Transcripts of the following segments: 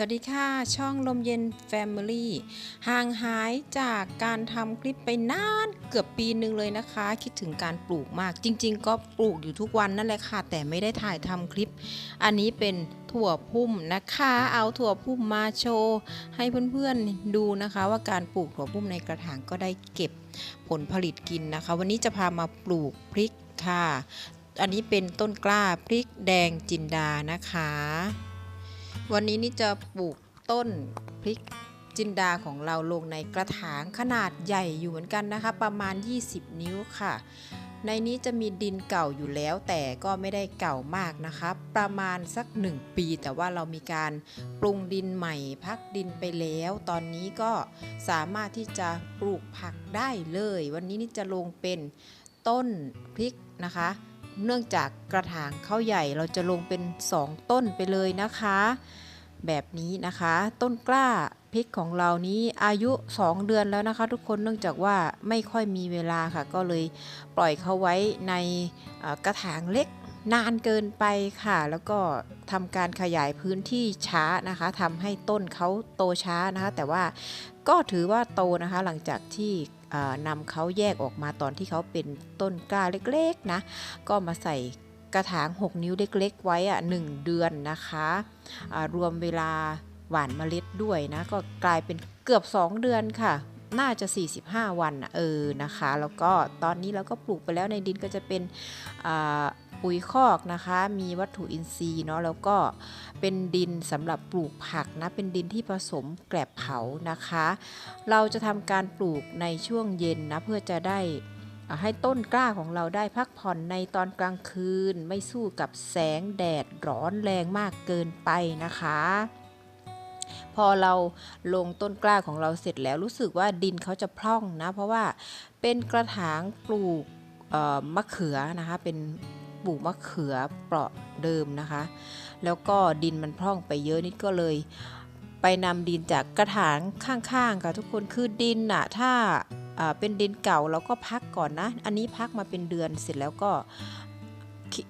สวัสดีค่ะ ช่องลมเย็น Family ห่างหายจากการทำคลิปไปนานเกือบปีหนึ่งเลยนะคะ คิดถึงการปลูกมาก จริง ๆ ก็ปลูกอยู่ทุกวันนั่นแหละค่ะ แต่ไม่ได้ถ่ายทำคลิป อันนี้เป็นถั่วพุ่มนะคะ เอาถั่วพุ่มมาโชว์ให้เพื่อนๆดูนะคะ ว่าการปลูกถั่วพุ่มในกระถางก็ได้เก็บผลผลิตกินนะคะ วันนี้จะพามาปลูกพริกค่ะ อันนี้เป็นต้นกล้าพริกแดงจินดานะคะ วันนี้นี่จะปลูกต้นพริกจินดาของเราลงในกระถางขนาดใหญ่อยู่เหมือนกันนะคะ ประมาณ 20 นิ้วค่ะ ในนี้จะมีดินเก่าอยู่แล้ว แต่ก็ไม่ได้เก่ามากนะคะ ประมาณสัก 1 ปี แต่ว่าเรามีการปรุงดินใหม่พักดินไปแล้ว ตอนนี้ก็สามารถที่จะปลูกผักได้เลย วันนี้นี่จะลงเป็นต้นพริกนะคะ เนื่องจากกระถางเขาใหญ่เราจะลงเป็น 2 ต้นไปเลยนะคะ แบบนี้นะคะ ต้นกล้าพริกของเรานี้อายุ 2 เดือนแล้วนะคะ ทุกคนเนื่องจากว่าไม่ค่อยมีเวลาค่ะ ก็เลยปล่อยเขาไว้ในกระถางเล็กนานเกินไปค่ะ แล้วก็ทำการขยายพื้นที่ช้านะคะทำให้ต้นเขาโตช้านะคะ แต่ว่าก็ถือว่าโตนะคะ หลังจากที่ นำเขาแยกออกมาตอนที่เขาเป็นต้นกล้าเล็กๆนะ ก็มาใส่กระถาง 6 นิ้วเล็กๆ ไว้อะ1เดือนนะคะรวมเวลาหว่านเมล็ดด้วยนะ ก็กลายเป็นเกือบ 2 เดือนค่ะ น่าจะ 45 วันเออนะคะ แล้วก็ตอนนี้เราก็ปลูกไปแล้วในดินก็จะเป็น ปุ๋ยคอกนะคะ มีวัตถุอินทรีย์เนาะแล้วก็เป็นดินสำหรับปลูกผักนะเป็นดินที่ผสมแกลบเผานะคะ เราจะทำการปลูกในช่วงเย็นนะเพื่อจะได้ให้ต้นกล้าของเราได้พักผ่อนในตอนกลางคืน ไม่สู้กับแสงแดดร้อนแรงมากเกินไปนะคะ พอเราลงต้นกล้าของเราเสร็จแล้วรู้สึกว่าดินเขาจะพร่องนะ เพราะว่าเป็นกระถางปลูกมะเขือนะคะเป็น ลูกมะเขือเปราะเดิมนะคะ แล้วก็ดินมันพร่องไปเยอะนิดก็เลย ไปนำดินจากกระถางข้างๆค่ะทุกคนคือดินน่ะถ้าเป็นดินเก่าเราก็พักก่อนนะ อันนี้พักมาเป็นเดือนเสร็จแล้วก็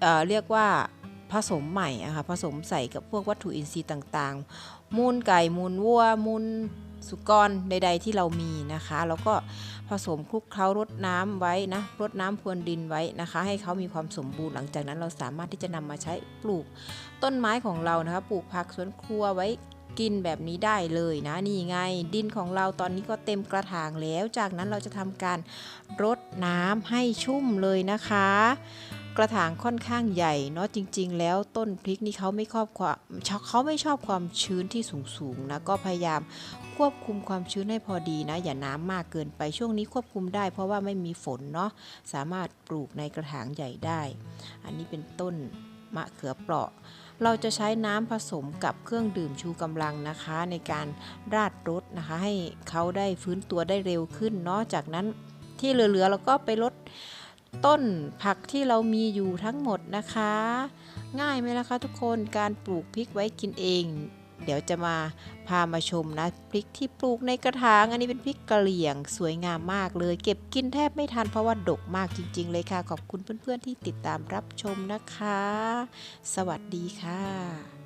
เอ่อเรียกว่าผสมใหม่อะค่ะผสมใส่กับพวกวัตถุอินทรีย์ต่างๆ มูลไก่มูลวัวมูล สุกรใด ๆ ที่เรามีนะคะ แล้วก็ผสมคลุกเคล้ารดน้ำไว้นะรดน้ำพรวนดินไว้นะคะ ให้เขามีความสมบูรณ์หลังจากนั้นเราสามารถที่จะนำมาใช้ปลูกต้นไม้ของเรานะคะ ปลูกผักสวนครัวไว้กินแบบนี้ได้เลยนะนี่ไง ดินของเราตอนนี้ก็เต็มกระถางแล้ว จากนั้นเราจะทำการรดน้ำให้ชุ่มเลยนะคะ กระถางค่อนข้างใหญ่เนาะจริง ๆ แล้วต้นพริกนี่เขาไม่ชอบความเขาไม่ชอบความชื้นที่สูงๆนะก็พยายามควบคุมความชื้นให้พอดีนะ อย่าน้ำมากเกินไปช่วงนี้ควบคุมได้ เพราะว่าไม่มีฝนเนาะสามารถปลูกในกระถางใหญ่ได้ อันนี้เป็นต้นมะเขือเปราะ เราจะใช้น้ำผสมกับเครื่องดื่มชูกำลังนะคะ ในการราดรถนะคะ ให้เขาได้ฟื้นตัวได้เร็วขึ้นเนาะจากนั้นที่เหลือๆเราก็ไปลด ต้นผักที่เรามีอยู่ทั้งหมดนะคะ ง่ายไหมล่ะคะทุกคนการปลูกพริกไว้กินเอง เดี๋ยวจะมาพามาชมนะพริกที่ปลูกในกระถางอันนี้เป็นพริกกะเหรี่ยงสวยงามมากเลย เก็บกินแทบไม่ทันเพราะว่าดกมากจริง ๆ เลยค่ะ ขอบคุณเพื่อนๆที่ติดตามรับชมนะคะ สวัสดีค่ะ